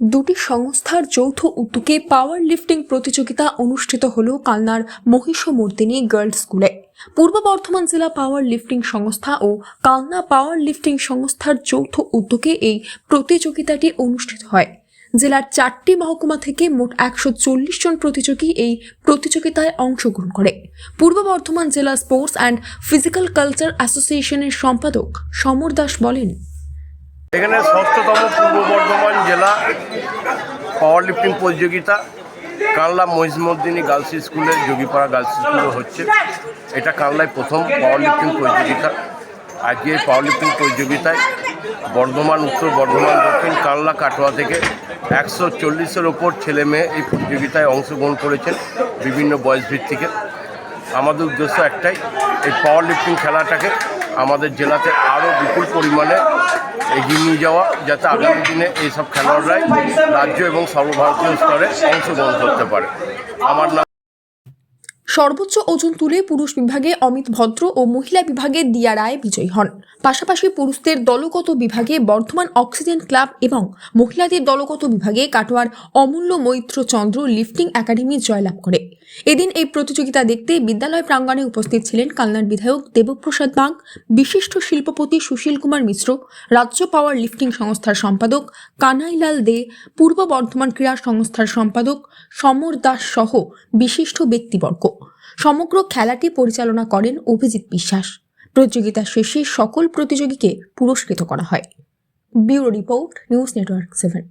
দুটি সংস্থার যৌথ উদ্যোগে পাওয়ার লিফটিং প্রতিযোগিতা অনুষ্ঠিত হল কালনার মহিষমর্দিনী গার্লস স্কুলে পূর্ব বর্ধমান জেলা পাওয়ার লিফটিং সংস্থা ও কালনা পাওয়ার লিফটিং সংস্থার যৌথ উদ্যোগে এই প্রতিযোগিতাটি অনুষ্ঠিত হয়। জেলার চারটি মহকুমা থেকে মোট একশো চল্লিশ জন প্রতিযোগী এই প্রতিযোগিতায় অংশগ্রহণ করে। পূর্ব বর্ধমান জেলা স্পোর্টস অ্যান্ড ফিজিক্যাল কালচার অ্যাসোসিয়েশনের সম্পাদক সমর দাস বলেন এখানে ষষ্ঠতম পূর্ব বর্ধমান জেলা পাওয়ার লিফটিং প্রতিযোগিতা কানলা মহিষমদ্দিনী গার্লস স্কুলে, যোগীপাড়া গার্লস স্কুলে হচ্ছে। এটা কানলায় প্রথম পাওয়ার লিফটিং প্রতিযোগিতা। আজকে এই পাওয়ার লিফটিং প্রতিযোগিতায় বর্ধমান, উত্তর বর্ধমান, দক্ষিণ কানলা কাটোয়া থেকে একশো চল্লিশের ওপর ছেলে মেয়ে এই প্রতিযোগিতায় অংশগ্রহণ করেছেন বিভিন্ন বয়স ভিত্তিকে আমাদের উদ্দেশ্য একটাই, এই পাওয়ার লিফটিং খেলাটাকে আমাদের জেলাতে আরও বিপুল পরিমাণে এগিয়ে নিয়ে যাওয়া, যাতে আগামী দিনে এইসব খেলোয়াড়রাই রাজ্য এবং সর্বভারতীয় স্তরে অংশগ্রহণ করতে পারে। আমার নাম সর্বোচ্চ ওজন তুলে পুরুষ বিভাগে অমিত ভদ্র ও মহিলা বিভাগে দিয়া রায় বিজয়ী হন। পাশাপাশি পুরুষদের দলগত বিভাগে বর্ধমান অক্সিজেন ক্লাব এবং মহিলাদের দলগত বিভাগে কাটোয়ার অমূল্য মৈত্র চন্দ্র লিফটিং একাডেমি জয়লাভ করে। এদিন এই প্রতিযোগিতা দেখতে বিদ্যালয় প্রাঙ্গণে উপস্থিত ছিলেন কালনার বিধায়ক দেবপ্রসাদ বাগ, বিশিষ্ট শিল্পপতি সুশীল কুমার মিশ্র, রাজ্য পাওয়ার লিফটিং সংস্থার সম্পাদক কানাইলাল দে, পূর্ব বর্ধমান ক্রীড়া সংস্থার সম্পাদক সমর দাস সহ বিশিষ্ট ব্যক্তিবর্গ। সমগ্র খেলাটি পরিচালনা করেন অভিজিৎ বিশ্বাস। প্রতিযোগিতা শেষে সকল প্রতিযোগীকে পুরস্কৃত করা হয়। Bureau report, news network seven.